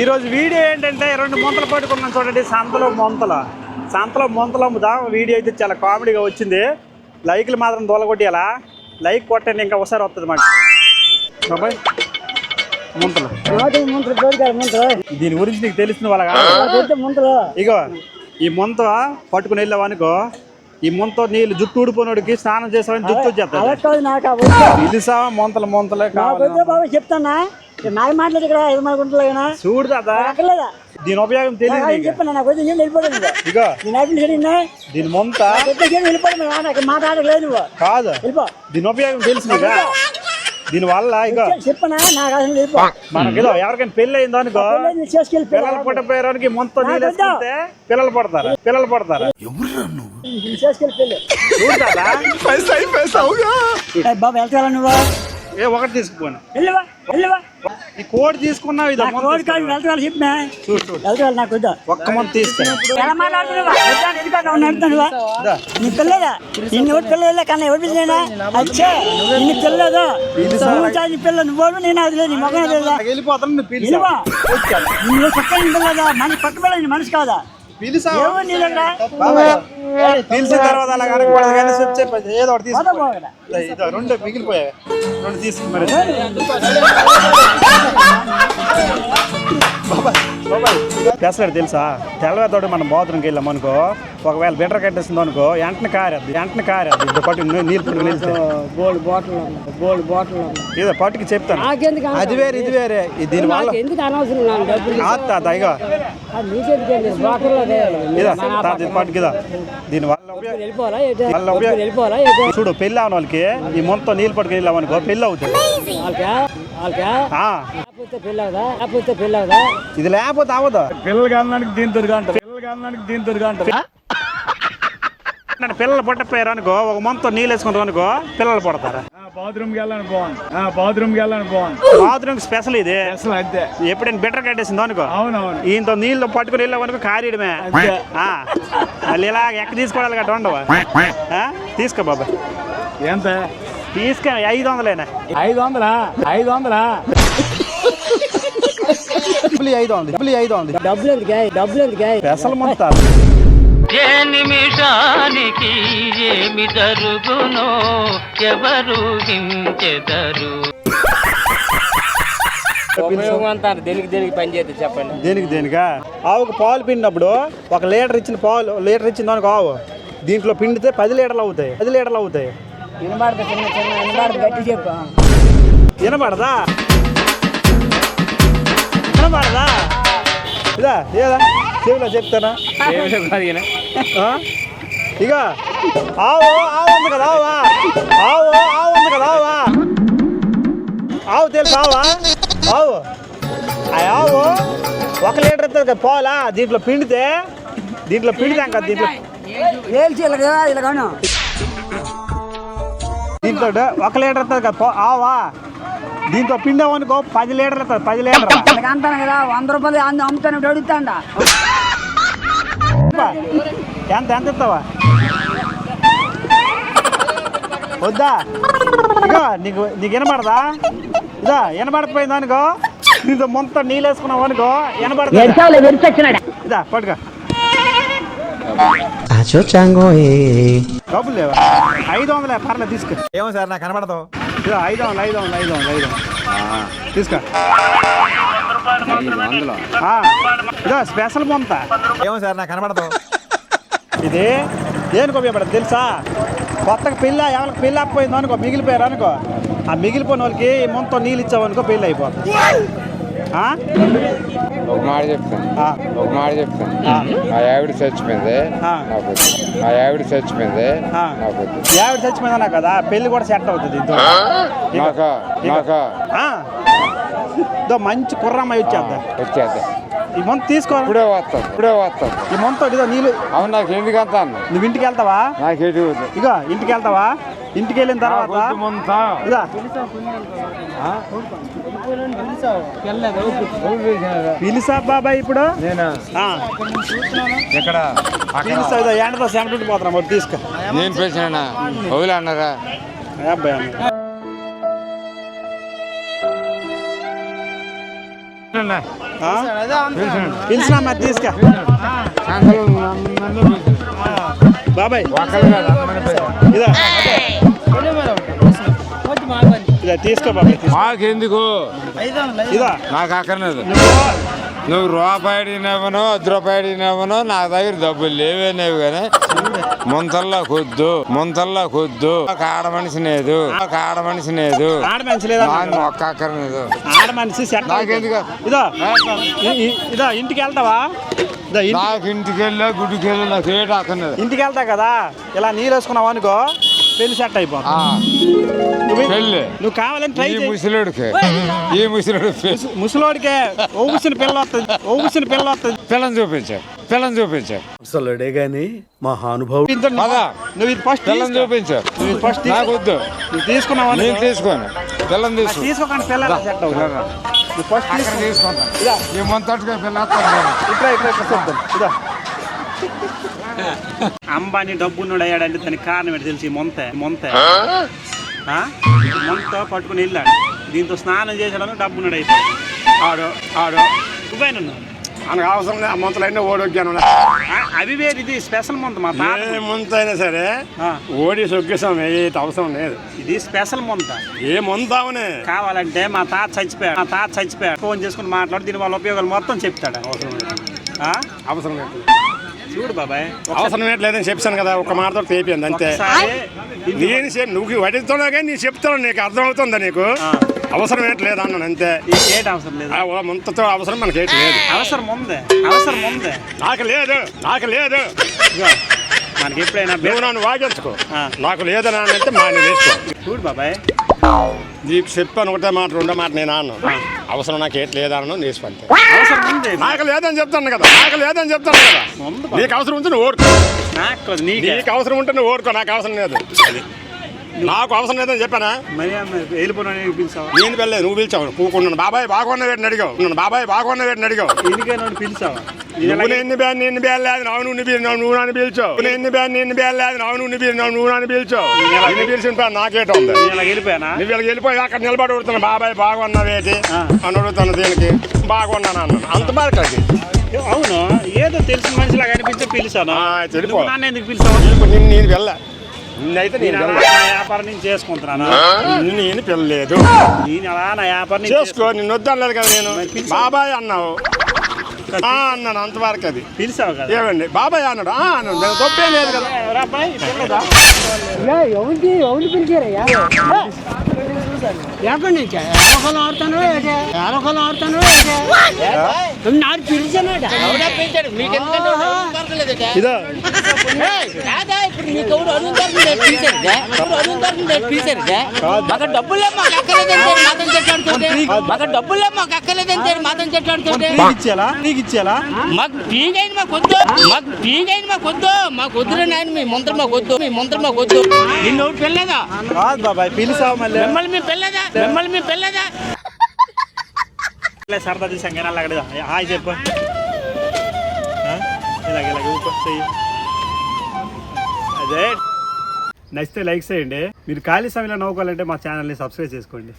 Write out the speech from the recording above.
ఈరోజు వీడియో ఏంటంటే రెండు మొంతలు పట్టుకున్నాం చూడండి సంతలో మొంతలు. సంతలో మొంతలు అమ్ముదా. వీడియో అయితే చాలా కామెడీగా వచ్చింది. లైక్లు మాత్రం దొలగొట్టేయాలా? లైక్ కొట్టండి ఇంకా ఒకసారి వస్తుంది మాకు. బాబాయ్ ముంతలు. దీని గురించి నీకు తెలిసిన ముంతలు? ఇగో ఈ ముంత పట్టుకుని వెళ్ళావనుకో ఈ ముంత నీళ్ళు జుట్టు ఊడిపోయినోడికి స్నానం చేసావని జుట్టు వద్దు. పిలిసా మొంతలు మొంతలే కావాలి. చెప్తానా? నాకు మాట్లాడి ఇక్కడ ఐదు మంది గుంటలు అయినా చూడు అక్కర్లేదా? దీని ఉపయోగం తెలియదు నీకు ఏం నేను దీని ముంత నాకు మాట్లాడలేదు కాదు. వెళ్ళిపో. దీని ఉపయోగం తెలుసు నీకా. దీని వల్ల ఇగో. చెప్పనా నాకు అసలు వెళ్ళిపో. మనకి ఎవరికైనా పెళ్ళి అయిందో అనుకో. నువ్వు చేసుకెళ్ళిపో పిల్లలు పుట్టపోయారానికి మొత్తం నీళ్ళు వేసుకుంటే పిల్లలు పడతారు? పిల్లలు పడతారు? చేసుకెళ్ళి బాబు వెళ్తా నువ్వు? ఏ ఒకటి వెళ్ళవా? ఈ కోడి తీసుకున్నావు ఇదో కాదు చెప్పినా చూడు నాకు వద్దా? ఒక్క ఎలా మాట్లాడుతున్నావా. నీ పిల్లదా? నిన్ను ఎవరు పిల్లలే కన్నా ఎవరు పిల్లలేనా అచ్చా నిన్ను పిల్లదు? నువ్వు చా- నీ పిల్ల నువ్వు నేను అది లేదు మొగం వెళ్ళిపోతాను నువ్వు పిలిచా ఇనువా నువ్వు చక్కని పిల్లదా? మన పక్క పిల్ల నీ మనసు కాదా? పిలిచిన తర్వాత అలా కనకూడదు కానీ చెప్పు చెప్పు ఏదో ఒకటి తీసుకో. రెండు మిగిలిపోయాయి. రెండు తీసుకు మరి. పెసలాడు తెలుసా? తెల్లవేతోడు మనం బాత్రూమ్కి వెళ్ళాం అనుకో ఒకవేళ బిడ్ర కట్టేసింది అనుకో వెంటనే కారేద్ది వెంటనే కారేద్ది. ఇప్పుడు పట్టు నీళ్ళు పట్టుకుని వెళ్తే గోల్డ్ బాటిల్ గోల్డ్ బాటిల్ ఇదో పట్టుకి చెప్తాను. అది వేరే ఇది వేరే. ఇది దీని వల్ల ఎందుకు అనవసరం? నాకు డబ్బులు కాదు తాత ఇగో. నీకెందుకు బాటిల్ ఇదా తాత ఇది పట్టుకి ఇదా. దీని వల్ల చూడు పెళ్ళి అవన వాళ్ళకి ఈ మొత్తం నీళ్ళు పట్టుకుని వెళ్ళాం అనుకో పెళ్ళి అవుతుంది. ఇది లేకపోతే అవ్వదు పిల్లలు కాలడానికి దీని దొరికా అంటారు. పిల్లలు కాలడానికి దీని దొరికా అంటారు. పిల్లలు పుట్టపోయారు అనుకో ఒక మొత్తం నీళ్ళు వేసుకుంటారు అనుకో పిల్లలు పడతారు. బాత్రూమ్కి వెళ్ళాలని బాగుంది. బాత్రూమ్కి వెళ్ళాలని బాగుంది. బాత్రూమ్ స్పెషల్ ఇది. అసలు అంతే ఎప్పుడైనా బెటర్ కట్టేసిందో అనుకో? అవునవును. ఈయనతో నీళ్ళు పట్టుకుని వెళ్ళాం అనుకో కారీయడమే. ఆ, మళ్ళీ ఇలా ఎక్క తీసుకోవాలి గట్ట ఉండవు? ఆ? తీసుకో బాబా. ఎంత? తీసుకో ఐదు వందలేనా? ఐదు వందలా? ఐదు వందలా? ఐదు వందలు ఇప్పుడు ఐదు వందలు డబ్బులు ఎందుకే డబ్బులు ఎందుకే స్పెషల్ మొత్తం ఏ నిమిషానికి ఏమి జరుగునో ఎవరు హించెదరు అంటారు దేనికి దేనికి పని చేస్తే చెప్పండి? దేనికి దేనికా? ఆవుకు పాలు పిండినప్పుడు ఒక లీటర్ ఇచ్చిన పాలు లీటర్ ఇచ్చిన దానికి ఆవు. దీంట్లో పిండితే పది లీటర్లు అవుతాయి పది లీటర్లు అవుతాయి. వినబడతా చిన్న చిన్న వినబడతా గట్టి చెప్పు. వినపడదా ఇదా ఏదా చెవిలో చెప్తానా ఆ? ఇక ఆవు ఆవు ఉంది కదా ఆవా ఆవు ఆవు ఉంది కదా ఆవా ఆవు తెలుసు ఆవా ఆవు ఆ ఆవు ఒక లీటర్ ఇస్తుంది కదా పాలా దీంట్లో పిండితే దీంట్లో పిండితాం కదా దీంట్లో ఏల్చి ఇలా ఇలాగాను దీంట్లో ఒక లీటర్ ఇస్తుంది కదా పా- ఆవా దీంట్లో పిండామనుకో పది లీటర్లు ఇస్తుంది పది లీటర్ ఇలాగ అంటాను కదా వంద రూపాయలు అందు అమ్ముతాను అడుగుతాండా. ఎంత ఎంత ఇస్తావా? వద్దా? ఇగో నీకు నీకు వినపడదా ఇదా వినపడకపోయింది అనుకో? నీతో మొత్తం నీళ్ళు వేసుకున్నావు అనుకో వినపడతా ఇదా పట్టుకో. డబ్బులు లేవా? ఐదు వందలే పర్లేదు తీసుకో ఏమో సార్ నాకు కనబడదు. ఐదు ఐదు ఐదు ఐదు తీసుకో. ఆ, ఇదో స్పెషల్ మొంత ఏమో సార్ నాకు కనబడదు. ఇది దేనికి ఉపయోగపడదు తెలుసా? కొత్తగా పెళ్ళి ఎవరికి పెళ్ళి అప్పపోయింది అనుకో మిగిలిపోయారు అనుకో. ఆ మిగిలిపోయిన వాళ్ళకి మొత్తం నీళ్ళు ఇచ్చావు అనుకో పెళ్ళి అయిపోతుంది. ఆ? ఒక మాట చెప్తాను ఆ. ఒక మాట చెప్తాను ఆ. మా ఆవిడ చచ్చిపోయింది ఆ. నాకు. మా ఆవిడ చచ్చిపోయింది ఆ. నాకు. ఆవిడ చచ్చిపోయిందన్నా కదా పెళ్ళి కూడా సెట్ అవుతుంది నాకా నాకా ఆ. మంచి కుర్రమ్మాయి వచ్చేద్దా వచ్చేద్దా ఈ మొంత తీసుకో ఇప్పుడే వస్తాను ఇప్పుడే వస్తాను ఈ మొంత ఇదో నీళ్ళు. అవును నాకు ఎందుకు అంత నువ్వు ఇంటికి వెళ్తావా? నాకు ఎటు. ఇగో ఇంటికి వెళ్తావా? ఇంటికి వెళ్ళిన తర్వాత? పిలిసా బాబాయ్ ఇప్పుడు? ఎక్కడ? ఇదో ఎండతో సెంటర్ పోతున్నా. మరి తీసుకో. నేను పిలిచినా వదిలే అన్నారా? అబ్బాయి పిలిచినా మరి తీసుకా. బాబాయ్. ఇదా. ఇదా. తీసుకో బాబాయ్ తీసుకో. మాకెందుకు? ఇదా. నాకు అక్కర్లేదు. నువ్వు నువ్వు రూపాయి అడిగినావనో అర్ధ రూపాయి అడిగినావనో నా దగ్గర డబ్బులు లేవేనేవి కానీ ముంతల్లా కొద్దు ముంతల్లా కొద్దు. ఒక ఆడ మనిషి లేదు ఒక ఆడ మనిషి లేదు. ఆడ మనిషి లేదా? ఒక్క అక్కర్లేదు. ఆడ మనిషి నాకెందుకు ఇదో ఇదో ఇంటికి వెళ్తావా? నాకు ఇంటికి వెళ్ళా గుడికి వెళ్ళా నాకు ఏటి అక్కర్లేదు. ఇంటికి వెళ్తావు కదా? ఇలా నీళ్ళు వేసుకున్నావు అనుకో పెళ్ళి సెట్ అయిపోతుంది. పెళ్ళి. నువ్వు కావాలని ట్రై ఈ చేయి. ముసలుడికి. ఈ ముసలుడికి ముసలోడికే ఓగుసిన పిల్ల వస్తుంది. ఓగుసిన పిల్ల వస్తుంది. పిల్లని చూపించా పిల్లని చూపించా అసలుడే గాని. నువ్వు ఇది ఫస్ట్ పిల్లని చూపించా నువ్వు ఫస్ట్ నాకు వద్దు. నువ్వు తీసుకున్నావు నేను తీసుకోను. పిల్లని తీసుకో. తీసుకోకండి పిల్ల సెట్ అవుతుంది ఫస్ట్ అక్కడ తీసుకో. తీసుకుంటా. ఇదా. ఈ పిల్ల. ఇట్లా ఇట్లా ఇట్లా చూద్దాం ఇదా. అంబానీ డబ్బున్నోడు అయ్యాడంటే దానికి కారణం ఏంటి తెలిసి మొంత? మొంత. ఆ? మొంత పట్టుకుని వెళ్ళాడు. దీంతో స్నానం చేసాడని డబ్బున్నోడు అయిపోయాడు ఆడు ఆడు నువ్వే నన్ను మనకు అవసరం లేదు అమ్మంతలైనా ఓడొగ్గాను. అవి వేరు ఇది స్పెషల్ మొంత మా తాత ముంతైనా సరే ఓడి సొగ్గేసాం ఏ అవసరం లేదు. ఇది స్పెషల్ మొంత. ఏ ముంతామనే కావాలంటే మా తాత చచ్చిపోయాడు మా తాత చచ్చిపోయాడు. ఫోన్ చేసుకుని మాట్లాడి దీని వాళ్ళ ఉపయోగాలు మొత్తం చెప్తాడు. అవసరం లేదు. ఆ? అవసరం లేదు. చూడు బాబాయ్. అవసరం లేదని చెప్పాను కదా ఒక మాటతో తేపింది అంతే. నేను నువ్వు వడిస్తున్నా కానీ నేను చెప్తాను నీకు అర్థమవుతుందా నీకు. అవసరం ఏంటి లేదు అన్నాను అంతే. ఏటి అవసరం లేదు? ముంతతో అవసరం మనకి ఏంటి లేదు. అవసరం ఉందే అవసరం ఉందే. నాకు లేదు నాకు లేదు. మనకి ఎప్పుడైనా నువ్వు నన్ను వాగించుకో. నాకు లేదని అంటే మా నేను వేసుకో చూడు బాబాయ్. నీకు చెప్పాను ఒకటే మాట రెండో మాట నేను అన్ను అవసరం నాకు ఏంటి లేదన్నాను ఉంది నాకు లేదని చెప్తాను కదా నాకు లేదని చెప్తాను కదా. నీకు అవసరం ఉంటే నువ్వు ఓడుకో నాకు కాదు, నీకే. నీకు అవసరం ఉంటే నువ్వు ఓడుకో నాకు అవసరం లేదు. అది నాకు అవసరం లేదని చెప్పానా? నేను వెళ్ళలేదు నువ్వు పిలిచావు. కూకున్నాను బాబాయ్ బాగున్న వేటిని అడిగావు. నన్ను బాబాయ్ బాగున్న వేటిని అడిగావు. నన్ను నువ్వు ఎన్ని బ్యాన్ నావు నువ్వు నన్ను పిలిచావు. నువ్వు ఎన్ని బ్యాన్ నావు నువ్వు బీరు నువ్వు నన్ను పిలిచావు. ఎన్ని పిలిచిన పని నాకేట ఉంది. నువ్వు వీళ్ళకి వెళ్ళిపోయి అక్కడ నిలబడి అడుగుతున్నా బాబాయ్ బాగున్నావేటి ఆ. అని అడుగుతాను దీనికి బాగున్నాను అన్నాను. అంత అది. అవును. ఏదో తెలిసిన మనిషిలాగా అనిపించి పిలిచాను? నన్ను నిన్ను నేను వెళ్ళ. నిన్నైతే నేను నేను నా వ్యాపారం నుంచి చేసుకుంటున్నాను? నిన్ను నేను పిల్లలేదు నేను నా వ్యాపారం నుంచి చేసుకో నిన్ను వద్దనలేదు కదా నేను. మరి పిలిచావు. బాబాయ్ అన్నావు. ఆ అన్నాను అంతవరకు అది. పిలిచావు కదా? ఏమండి? బాబాయ్ అన్నాడు. ఆ అన్నాడు. నేను తప్పేం లేదు కదా. ఎవరా అబ్బాయి? పిల్లదా ఇదో. మాకు డబ్బులే మాకు అక్కర్లేదంటే మాత్రం చెట్లాడుతుంటే మాకు డబ్బులే మాకు అక్కర్లేదంటే మాత్రం చెట్లాడుతుంటే నీకు ఇచ్చేలా? నీకు ఇచ్చేలా? మాకు పీగైన మాకు వద్దు. మాకు పీగైన మాకు వద్దు. మాకు వద్దురా నాయన మీ మంత్రం మాకు వద్దు. మీ మంత్రం మాకు వద్దు. నిన్ను ఒకటి పెళ్ళదా కాదు బాబాయ్ పిలిచావు మళ్ళీ. మిమ్మల్ని మీ పెళ్ళదా మిమ్మల్ని మీ పెళ్ళదా సరదా తీసాం కానీ అలాగ హాయ్ చెప్పు ఇలాగ ఇలాగ అదే నచ్చితే లైక్ చేయండి. మీరు ఖాళీ సమయంలో నవ్వుకోవాలంటే మా ఛానల్ని సబ్స్క్రైబ్ చేసుకోండి.